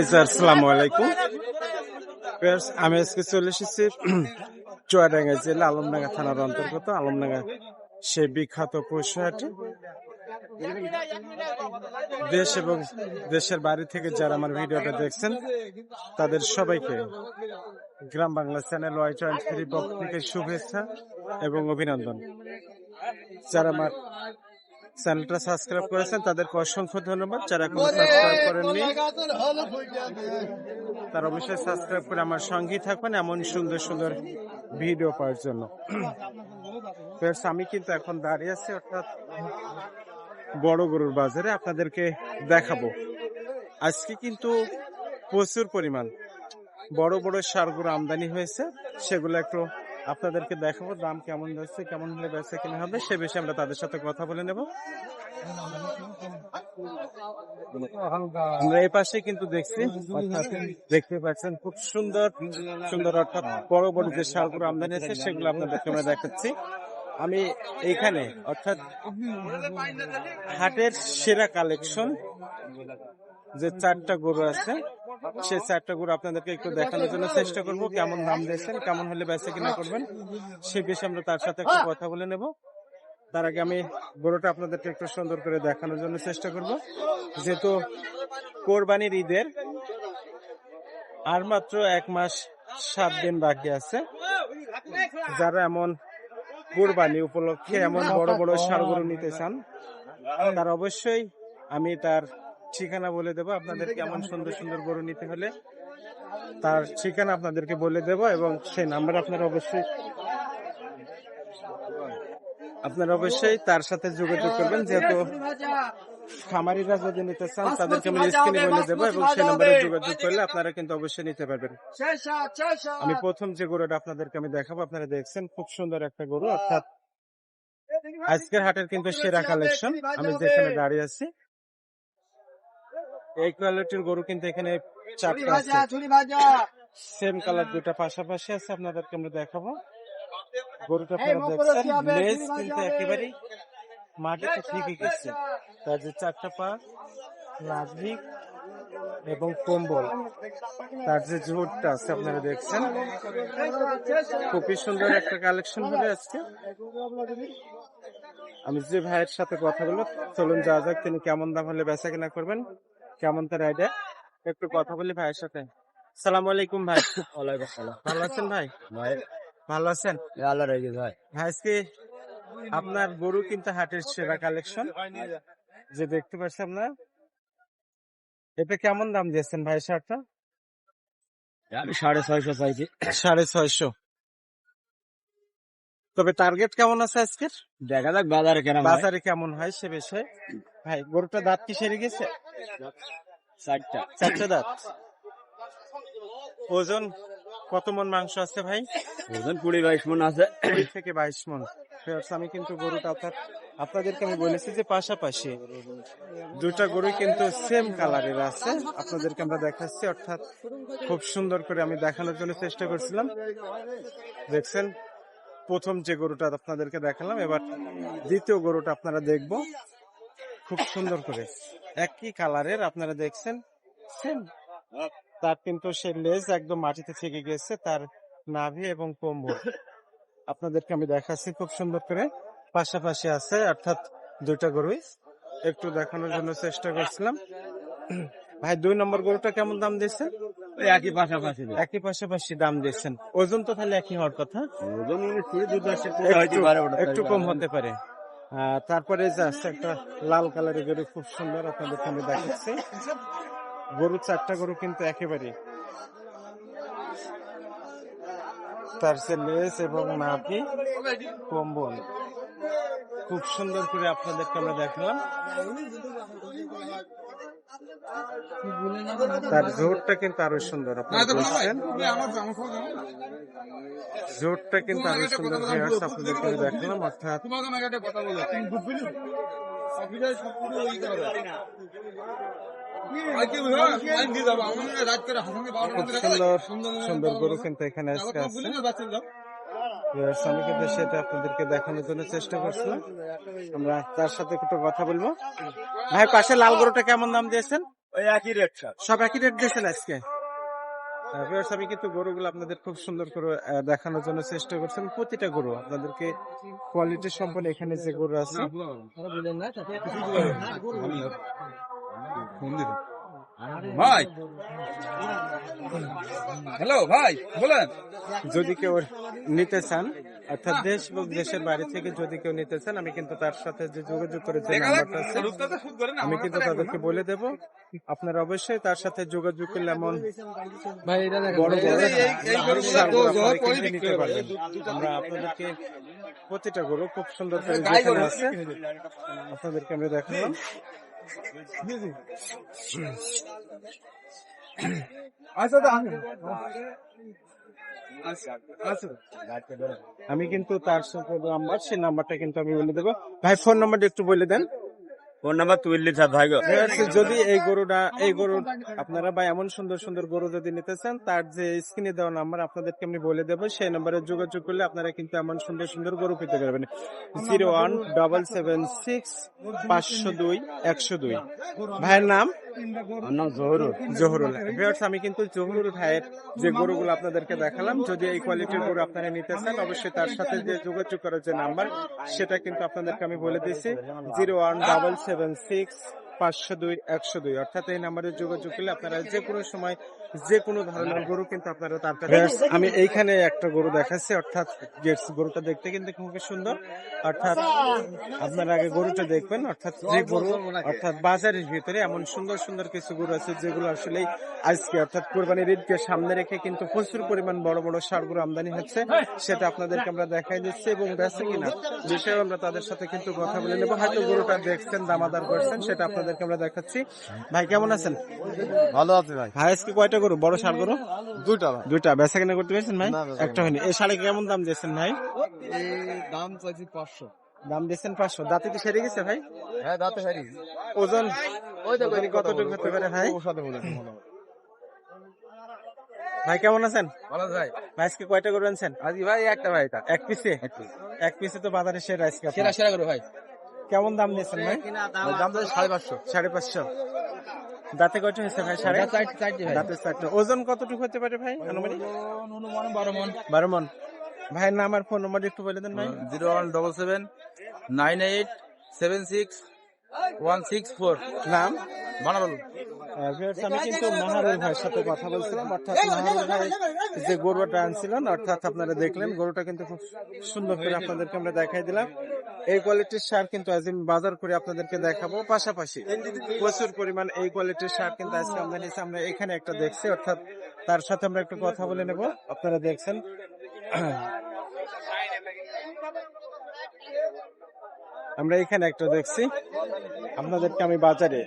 আসসালামু আলাইকুম আমি আজকে চলে এসেছি চুয়াডাঙ্গা জেলা আলমডাঙ্গা থানার অন্তর্গত আলমডাঙ্গা সে বিখ্যাত পশুহাটে দেশ এবং দেশের বাড়ি থেকে যারা আমার ভিডিওটা দেখছেন, তাদের সবাইকে Gram Bangla channel Y twenty three পক্ষ থেকে শুভেচ্ছা এবং অভিনন্দন। যারা আমার চ্যানেলটা সাবস্ক্রাইব করেছেন, তাদেরকে অসংখ্য ধন্যবাদ। যারা এখনও সাবস্ক্রাইব করেননি, তার অবশ্যই সাবস্ক্রাইব করে আমার সঙ্গেই থাকবেন এমন সুন্দর সুন্দর ভিডিও পাওয়ার জন্য। আমি কিন্তু এখন দাঁড়িয়ে আছি অর্থাৎ বড় গরুর বাজারে, আপনাদেরকে দেখাবো। আজকে কিন্তু প্রচুর পরিমাণ বড় বড় সারগুলো আমদানি হয়েছে, সেগুলো একটু আপনাদেরকে দেখাবো দাম কেমন যাচ্ছে কেমন হলে বেচা কিনা হবে সে বিষয়ে আমরা তাদের সাথে কথা বলে নেব। আমরা এই পাশে কিন্তু দেখছি দেখতে পাচ্ছেন খুব সুন্দর সুন্দর অর্থাৎ বড় বড় যে সারগুলো আমদানি আছে সেগুলো আপনাদেরকে আমরা দেখাচ্ছি। আমি এখানে অর্থাৎ হাটের সেরা কালেকশন যে চারটা গরু আছে সেই চারটা গরু আপনাদেরকে একটু দেখানোর জন্য চেষ্টা করব, কেমন দাম দিয়েছেন, কেমন হলে বেচা কিনা করবেন সে বিষয়ে আমরা তার সাথে একটু কথা বলে নেব। তার আগে আমি গরুটা আপনাদেরকে একটু সুন্দর করে দেখানোর জন্য চেষ্টা করব। যেহেতু কোরবানির ঈদের আর মাত্র এক মাস সাত দিন বাকি আছে, যারা এমন কোরবানি উপলক্ষে এমন বড় বড় সার গরু নিতে চান, তার অবশ্যই আমি তার ঠিকানা বলে দেবো। আপনাদের কেমন সুন্দর সুন্দর গরু নিতে হলে তার ঠিকানা আপনাদেরকে বলে দেব এবং সেই নাম্বার আপনারা অবশ্যই আপনারা অবশ্যই তার সাথে যোগাযোগ করবেন। যেহেতু খামারিরা যদি নিতে চান তাদেরকে আমি স্ক্রিনে বলে দেবো এবং সেই নাম্বারে যোগাযোগ করলে আপনারা কিন্তু অবশ্যই নিতে পারবেন। আমি প্রথম যে গরুটা আপনাদেরকে আমি দেখাবো আপনারা দেখছেন খুব সুন্দর একটা গরু অর্থাৎ আজকের হাটের কিন্তু সেরা কালেকশন আমি যেখানে দাঁড়িয়ে আছি এই কোয়ালিটির গরু কিন্তু এখানে চারটা আছে সেম কালার দুটা পাশাপাশি আছে আপনাদেরকে আমরা দেখাবো। গরুটা আপনারা দেখছেন লেজ কিন্তু একেবারে মাটিতে ঠিকই গেছে। তার যে চারটা পা নাজরিক এবং কম্বল তার যে জোরটা আছে আপনারা দেখছেন। খুবই সুন্দর একটা কালেকশন হবে আজকে। আমি যে ভাইয়ের সাথে কথা বলব চলুন যা যাক তিনি কেমন দাম হলে বেচা কিনা করবেন। কেমন তার আইডিয়া একটু কথা বলি ভাইয়ের সাথে। সালাম আলাইকুম ভাই ভালো আছেন ভাই? ভাই। ভালো আছেন? আল্লাহ রেখে ভাই। ভাই আজকে আপনার গরু কিন্তু হাটের সেরা কালেকশন। যে দেখতে পাচ্ছি আপনার এটা কেমন দাম দিয়েছেন ভাই শার্টটা? আমি সাড়ে ছয়শো চাইছি। সাড়ে ছয়শো। তবে টার্গেট কেমন আছে আজকের? দেখা যাক বাজারে কেনা বাজারে কেমন হয় সে বিষয়ে। ভাই গরুটা দাঁত কি সেরে গেছে? চারটা। চারটে দাঁত? ওজন কত মন মাংস আছে ভাই? ওজন কুড়ি বাইশ মন আছে। কুড়ি থেকে বাইশ মন। আমি কিন্তু গরুটা অর্থাৎ আপনাদেরকে আমি বলেছি যে পাশাপাশি দুটা গরু কিন্তু সেম কালারের আছে। আপনাদেরকে আমরা দেখাচ্ছি অর্থাৎ খুব সুন্দর করে আমি দেখানোর জন্য চেষ্টা করছিলাম। দেখছেন প্রথম যে গরুটা আপনাদেরকে দেখালাম এবার দ্বিতীয় গরুটা আপনারা দেখব। খুব সুন্দর করে। একই কালারের আপনারা দেখছেন? সেম তার কিন্তু সে লেজ একদম মাটিতে থেকে গেছে তার নাভি এবং কোমর। আপনাদেরকে আমি দেখাচ্ছি খুব সুন্দর করে। পাশাপাশি আছে অর্থাৎ দুইটা গরুই একটু দেখানোর জন্য চেষ্টা করছিলাম। ভাই দুই নম্বর গরুটা কেমন দাম দিয়েছেন একই পাশাপাশি। একই পাশাপাশি দাম দিয়েছেন ওজন তো তাহলে একই হওয়ার কথা। একটু কম হতে পারে। তারপরে যে একটা লাল কালারের গরু, খুব সুন্দর আপনাদের সামনে দেখাচ্ছে। গরু, চারটা গরু কিন্তু একেবারে তার সে লেস এবং নাভি, কম্বল। খুব সুন্দর করে আপনাদেরকে আমরা দেখলাম। তার জোরটা কিন্তু আরও সুন্দর আপনারা দেখছেন জোরটা কিন্তু আরও সুন্দর ভিউয়ার্স আপনাদেরকে দেখলাম অর্থাৎ সুন্দর সুন্দর গরু কিন্তু এখানে আজকে আছে। ভিউয়ার্স, সেটা আপনাদেরকে দেখানোর জন্য চেষ্টা করছিলাম। আমরা তার সাথে একটু কথা বলব। ভাই পাশে লাল গরুটা কেমন দাম দিয়েছেন? ওই একই রেট সব একই রেট দিয়েছেন আজকে। আহ, আমি কিন্তু গরুগুলো আপনাদের খুব সুন্দর করে দেখানোর জন্য চেষ্টা করছেন প্রতিটা গরু আপনাদেরকে কোয়ালিটি সম্পন্ন এখানে যে গরু আছে। ভাই! হ্যালো ভাই বলেন। যদি কেউ নিতে চান অর্থাৎ দেশ এবং দেশের বাইরে থেকে যদি কেউ নিতে চান আমি কিন্তু তার সাথে যে যোগাযোগ করে যে নাম্বারটা আছে আমি কিন্তু তাদেরকে বলে দেব। আপনারা অবশ্যই তার সাথে যোগাযোগ করলে এমন বড় নিতে পারবেন। আমরা আপনাদেরকে প্রতিটা গরু খুব সুন্দর করে যেখানে আছে আপনাদেরকে আমরা দেখালাম। আমি কিন্তু তার সাথে নাম্বার সেই নাম্বারটা কিন্তু আমি বলে দেবো। ভাই ফোন নাম্বারটা একটু বলে দেন। ফোন নাম্বার তুললি স্যার ভাই যদি এই গরুটা এই গরু আপনারা বা এমন সুন্দর সুন্দর গরু যদি নিতে চান তার যে স্ক্রিনে দেওয়া নাম্বার আপনাদেরকে আমি বলে দেবো সেই নাম্বারে যোগাযোগ করলে আপনারা কিন্তু এমন সুন্দর সুন্দর গরু পেতে পারবেন। Zero one double seven six পাঁচশো দুই একশো দুই। ভাইয়ের নাম? জহরুল। জহুরুল। ভিউয়ার্স আমি কিন্তু জহুরুল ভাইয়ের যে গরুগুলো আপনাদেরকে দেখালাম যদি এই কোয়ালিটির গরু আপনারা নিতে চান অবশ্যই তার সাথে যে যোগাযোগ করার যে নাম্বার সেটা কিন্তু আপনাদেরকে আমি বলে দিয়েছি। Zero one double seven six পাঁচশো দুই একশো দুই। অর্থাৎ এই নাম্বারে যোগাযোগ করলে আপনারা যে কোনো সময় যে কোনো ধরনের গরু কিন্তু আপনারা তার আমি এইখানে একটা গরু দেখাচ্ছি অর্থাৎ গেটস গরুটা দেখতে কিন্তু খুবই সুন্দর। অর্থাৎ আপনারা আগে গরুটা দেখবেন অর্থাৎ যে গরু অর্থাৎ বাজারের ভিতরে এমন সুন্দর সুন্দর কিছু গরু আছে যেগুলো আসলে আজকে অর্থাৎ কোরবানির ঈদকে সামনে রেখে কিন্তু প্রচুর পরিমাণ বড় বড় সার গরু আমদানি হচ্ছে সেটা আপনাদেরকে আমরা দেখাই দিচ্ছি এবং বেছে কিনা বিষয়ে আমরা তাদের সাথে কিন্তু কথা বলে নেব। হয়তো গরুটা দেখছেন দামাদার করছেন সেটা আপনাদেরকে আমরা দেখাচ্ছি। ভাই কেমন আছেন? ভালো আছে ভাই। ভাই আজকে কয়টা গরু? বড় সার গরু? দুইটা ভাই। দুইটা। বেচা কেনা করতে পেরেছেন ভাই? একটা হয়নি। এই শাড়ি কেমন দাম দিয়েছেন ভাই? দাম চাইছি পাঁচশো। দাম দিয়েছেন পাঁচশো। দাঁতে কি সেরে গেছে ভাই? হ্যাঁ দাঁতে সারি ওজন? ওজন কতটুকু হতে পারে ভাই? ভাই কেমন আছেন? ভালো ভাই। ভাই আজকে কয়টা গরু আনছেন? আজকে ভাই একটা ভাই এক পিসে? এক পিসে। তো বাজারে সেরা আজকে। সেরা সেরা করে ভাই। কেমন দাম নিয়েছেন ভাই? দাম তো সাড়ে পাঁচশো সাড়ে পাঁচশো। দাঁতে কয়টা হয়েছে ভাই সাড়ে? চারটে চারটে ভাই। দাঁতে চারটে। ওজন কতটুকু হতে পারে ভাই আনুমানিক? অনুমান বারো মন। বারো মন। ভাইয়ের নাম আর ফোন নাম্বার একটু বলে দেন ভাই। Zero one double seven nine eight seven six one six four. নাম? viewers, আমি কিন্তু মাহারুল ভাইয়ের সাথে কথা বলছিলাম অর্থাৎ মাহারুল ভাই যে গরুটা আনছিলেন অর্থাৎ আপনারা দেখলেন গরুটা কিন্তু খুব সুন্দর করে আপনাদেরকে আমরা দেখাই দিলাম। এই কোয়ালিটির সার কিন্তু আজ বাজার করে আপনাদেরকে দেখাবো। পাশাপাশি প্রচুর পরিমাণ এই কোয়ালিটির সার কিন্তু আজকে আমদানি। আমরা এখানে একটা দেখছি, অর্থাৎ তার সাথে আমরা একটু কথা বলে নেব। আপনারা দেখছেন? আমরা এখানে একটা দেখছি। আপনাদেরকে আমি বাজারে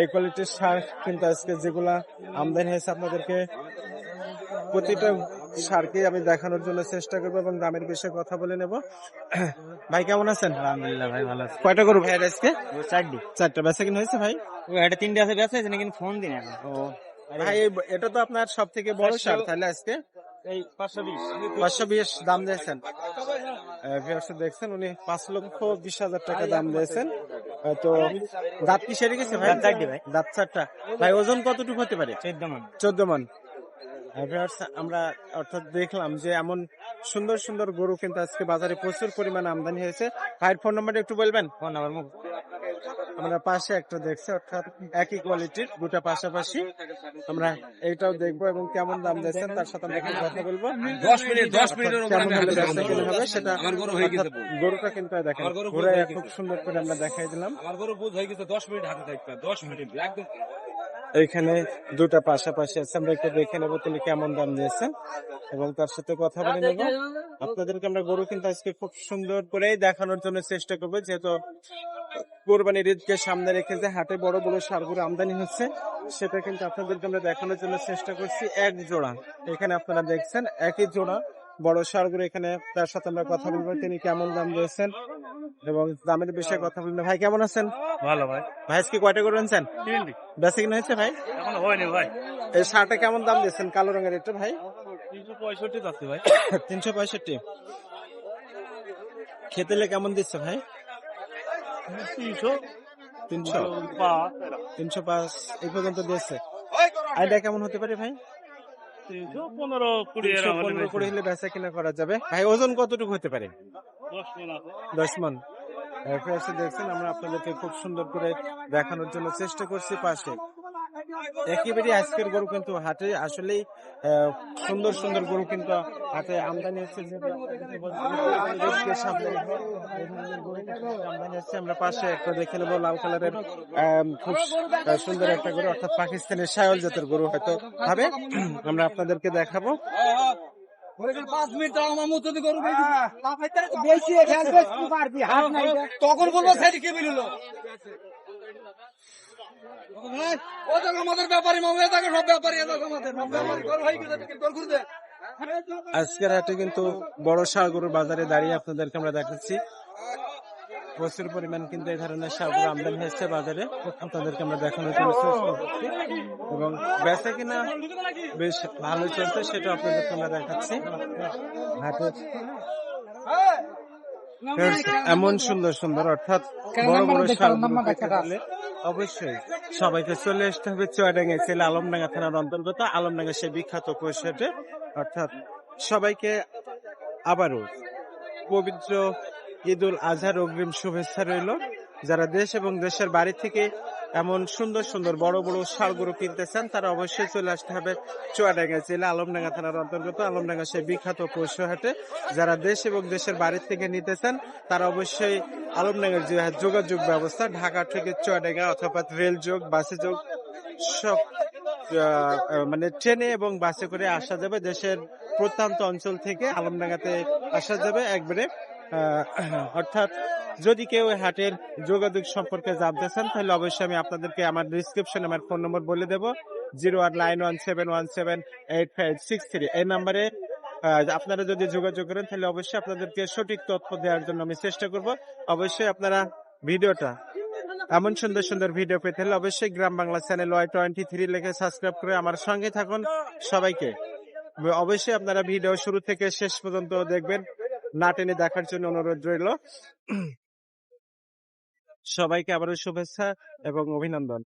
এই কোয়ালিটির সার কিন্তু আজকে যেগুলা আমদানি হয়েছে আপনাদেরকে প্রতিটা সারকে আমি দেখানোর জন্য চেষ্টা করব এবং দামের বিষয়ে কথা বলে নেব। ভাই কেমন আছেন? আলহামদুলিল্লাহ ভাই ভালো আছে। কয়টা ভাই আজকে? চারটি। চারটা। বেচা কিনা হয়েছে ভাই? একটা তিনটে আছে আছে কিন্তু ফোন দিন এখন। ও ভাই এটা তো আপনার সব থেকে বড় সার তাহলে আজকে? এই পাঁচশো বিশ। দাম দিয়েছেন। দেখছেন উনি পাঁচ লক্ষ বিশ হাজার টাকা দাম দিয়েছেন। তো দাঁত কি সেরে গেছে ভাই। দাঁত চারটা। ভাই ওজন কতটুকু হতে পারে? চোদ্দ মান। চোদ্দ মন। আমরা অর্থাৎ দেখলাম যে এমন সুন্দর সুন্দর গরু কিন্তু আজকে বাজারে প্রচুর পরিমাণ আমদানি হয়েছে। ভাইয়ের ফোন নাম্বারটা একটু বলবেন? ফোন নাম্বার মুখ। আমরা পাশে একটা দেখছি অর্থাৎ একই কোয়ালিটির দুটা পাশাপাশি। আমরা এইটাও দেখব এবং কেমন দাম দিয়েছেন তার সাথে আমরা কথা বলব। দশ মিনিট দশ হবে সেটা আমার গরু হয়ে গেছে অর্থাৎ গরুটা কিন্তু দেখেন খুব সুন্দর করে আমরা দেখাই দিলাম। আমার গরু বুঝ হয়ে গেছে দশ মিনিট হাতে থাকবে দশ মিনিট একদম এইখানে দুটা পাশাপাশি আছে। আমরা একটু দেখে নেব তিনি কেমন দাম দিয়েছেন এবং তার সাথে কথা বলে নেব। আপনাদেরকে আমরা গরু কিন্তু আজকে খুব সুন্দর করে দেখানোর জন্য চেষ্টা করব। যেহেতু কোরবানির ঈদকে সামনে রেখে যে হাটে বড় বড় সারগুলো আমদানি হচ্ছে, সেটা কিন্তু আপনাদেরকে আমরা দেখানোর জন্য চেষ্টা করছি। এক জোড়া। এখানে আপনারা দেখছেন একই জোড়া। বড় সারগুলো এখানে তার সাথে আমরা কথা বলব তিনি কেমন দাম দিয়েছেন এবং দামের বিষয়ে কথা বলবেন ভাই কেমন আছেন? ভালো ভাই। ভাই আজকে কয়টা করে আনছেন বেশি কিনা হয়েছে ভাই? এখন হয়নি ভাই। এই শার্টটা কেমন দাম দিয়েছেন কালো রঙের এটা ভাই? তিনশো পঁয়ষট্টি যাচ্ছে ভাই। তিনশো পঁয়ষট্টি। খেতেলে কেমন দিচ্ছে ভাই? তিনশো। তিনশো। তিনশো পাঁচ এই পর্যন্ত দিয়েছে। আইডিয়া কেমন হতে পারে ভাই? তিনশো পনেরো কুড়ি হলে পনেরো বেশি। হলে বেচা কিনা করা যাবে। ভাই ওজন কতটুকু হতে পারে? দশ মন দেখছেন আমরা আপনাদেরকে খুব সুন্দর করে দেখানোর জন্য চেষ্টা করছি পাশে। একেবারে আজকের গরু কিন্তু হাটে আসলেই সুন্দর সুন্দর গরু কিন্তু হাটে আমদানি হচ্ছে। আমদানি হচ্ছে। আমরা পাশে একটা দেখে নেব লাল কালারের খুব সুন্দর একটা গরু, অর্থাৎ পাকিস্তানের সায়ল জাতের গরু হয়তো হবে। আমরা আপনাদেরকে দেখাবো। তখন বলব সেটি কে বিলিল ও দেখো আমাদের ব্যাপারী মামু এ সব ব্যাপারী আমাদের ব্যাপারী। গরু হয়ে গেছে গরু আজকের হাটে কিন্তু বড় সাগর বাজারে দাঁড়িয়ে আপনাদেরকে আমরা দেখাচ্ছি। প্রচুর পরিমাণ কিন্তু এই ধরনের সাগর আমদানি হয়েছে বাজারে। আপনাদেরকে আমরা দেখানোর জন্য এবং বেচা কিনা বেশ ভালো চলছে সেটা আপনাদেরকে আমরা দেখাচ্ছি। হাটে এমন সুন্দর সুন্দর অর্থাৎ বড় বড় হলে অবশ্যই। সবাইকে চলে আসতে হবে চুয়াডাঙ্গা ছেলে আলমডাঙ্গা থানার অন্তর্গত। আলমডাঙ্গা সে বিখ্যাত পরিষদে অর্থাৎ সবাইকে আবারও পবিত্র ঈদ উল আজহার অগ্রিম শুভেচ্ছা রইল। যারা দেশ এবং দেশের বাড়ি থেকে এমন সুন্দর সুন্দর বড় বড় শালগুলো কিনতে চান তারা অবশ্যই চলে আসতে হবে চুয়াডাঙ্গা জেলা আলমডাঙ্গা থানার অন্তর্গত আলমডাঙ্গা সেই বিখ্যাত পশু হাটে। যারা দেশ এবং দেশের বাড়ি থেকে নিতে চান তারা অবশ্যই আলমডাঙ্গার যে যোগাযোগ ব্যবস্থা, ঢাকা থেকে চুয়াডাঙ্গা অথবা রেল যোগ, বাসে যোগ, সব মানে ট্রেনে এবং বাসে করে আসা যাবে। দেশের প্রত্যন্ত অঞ্চল থেকে আলমডাঙ্গাতে আসা যাবে একবারে অর্থাৎ যদি কেউ হাটের যোগাযোগ সম্পর্কে জানতে চান, তাহলে অবশ্যই আমি আপনাদেরকে আমার ডিসক্রিপশনে আমার ফোন নম্বর বলে দেবো। Zero one nine one seven one seven eight five six three. এই নাম্বারে আপনারা যদি যোগাযোগ করেন, তাহলে অবশ্যই আপনাদেরকে সঠিক তথ্য দেওয়ার জন্য আমি চেষ্টা করব। অবশ্যই আপনারা ভিডিওটা এমন সুন্দর সুন্দর ভিডিও পেতে হলে অবশ্যই Gram Bangla channel Y twenty three লিখে সাবস্ক্রাইব করে আমার সঙ্গে থাকুন সবাইকে। অবশ্যই আপনারা ভিডিও শুরু থেকে শেষ পর্যন্ত দেখবেন। না টেনে দেখার জন্য অনুরোধ রইল। সবাইকে আবারও শুভেচ্ছা এবং অভিনন্দন।